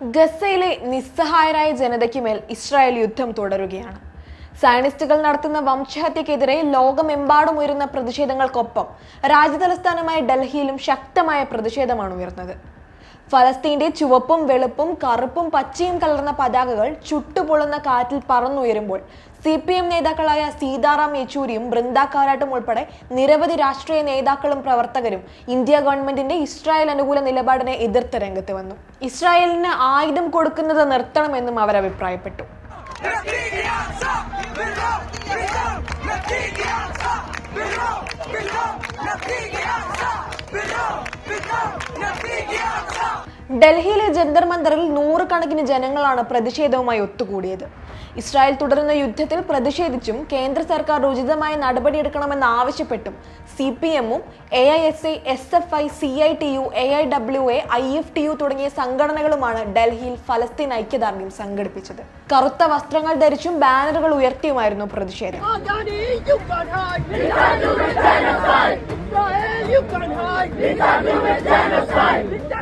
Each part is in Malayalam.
ഗസയിലെ നിസ്സഹായരായ ജനതയ്ക്ക് മേൽ ഇസ്രായേൽ യുദ്ധം തുടരുകയാണ്. സയനിസ്റ്റുകൾ നടത്തുന്ന വംശഹത്യക്കെതിരെ ലോകമെമ്പാടും ഉയരുന്ന പ്രതിഷേധങ്ങൾക്കൊപ്പം രാജ്യതലസ്ഥാനമായ ഡൽഹിയിലും ശക്തമായ പ്രതിഷേധമാണ് ഉയർന്നത്. ഫലസ്തീന്റെ ചുവപ്പും വെളുപ്പും കറുപ്പും പച്ചയും കലർന്ന പതാകകൾ ചുട്ടുപൊള്ളുന്ന കാറ്റിൽ പറന്നുയരുമ്പോൾ സി പി എം നേതാക്കളായ സീതാറാം യെച്ചൂരിയും ബൃന്ദ കാരാട്ടും ഉൾപ്പെടെ നിരവധി രാഷ്ട്രീയ നേതാക്കളും പ്രവർത്തകരും ഇന്ത്യ ഗവൺമെന്റിന്റെ ഇസ്രായേൽ അനുകൂല നിലപാടിനെ എതിർത്ത് രംഗത്ത് വന്നു. ഇസ്രായേലിന് ആയുധം കൊടുക്കുന്നത് നിർത്തണമെന്നും അവർ അഭിപ്രായപ്പെട്ടു. ഡൽഹിയിലെ ജന്തർ മന്ദറിൽ നൂറുകണക്കിന് ജനങ്ങളാണ് പ്രതിഷേധവുമായി ഒത്തുകൂടിയത് ഇസ്രായേൽ തുടരുന്ന യുദ്ധത്തിൽ പ്രതിഷേധിച്ചും കേന്ദ്ര സർക്കാർ ഉചിതമായ നടപടിയെടുക്കണമെന്ന് ആവശ്യപ്പെട്ടും സി പി എമ്മും A I S I S F I C I T U A I W A I F T U തുടങ്ങിയ സംഘടനകളുമാണ് ഡൽഹിയിൽ ഫലസ്തീൻ ഐക്യദാർഢ്യം സംഘടിപ്പിച്ചത് കറുത്ത വസ്ത്രങ്ങൾ ധരിച്ചും ബാനറുകൾ ഉയർത്തിയുമായിരുന്നു പ്രതിഷേധം you can hide.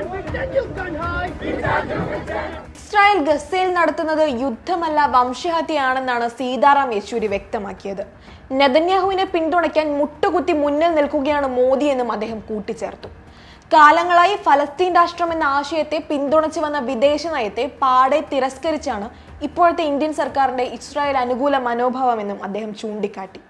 ഇസ്രായേൽ ഗസയിൽ നടത്തുന്നത് യുദ്ധമല്ല വംശഹത്യയാണെന്നാണ് സീതാറാം യെച്ചൂരി വ്യക്തമാക്കിയത്. നെതന്യാഹുവിനെ പിന്തുണയ്ക്കാൻ മുട്ടുകുത്തി മുന്നിൽ നിൽക്കുകയാണ് മോദി എന്നും അദ്ദേഹം കൂട്ടിച്ചേർത്തു. കാലങ്ങളായി ഫലസ്തീൻ രാഷ്ട്രം എന്ന ആശയത്തെ പിന്തുണച്ചു വന്ന വിദേശ നയത്തെ പാടെ തിരസ്കരിച്ചാണ് ഇപ്പോഴത്തെ ഇന്ത്യൻ സർക്കാരിന്റെ ഇസ്രായേൽ അനുകൂല മനോഭാവമെന്നും അദ്ദേഹം ചൂണ്ടിക്കാട്ടി.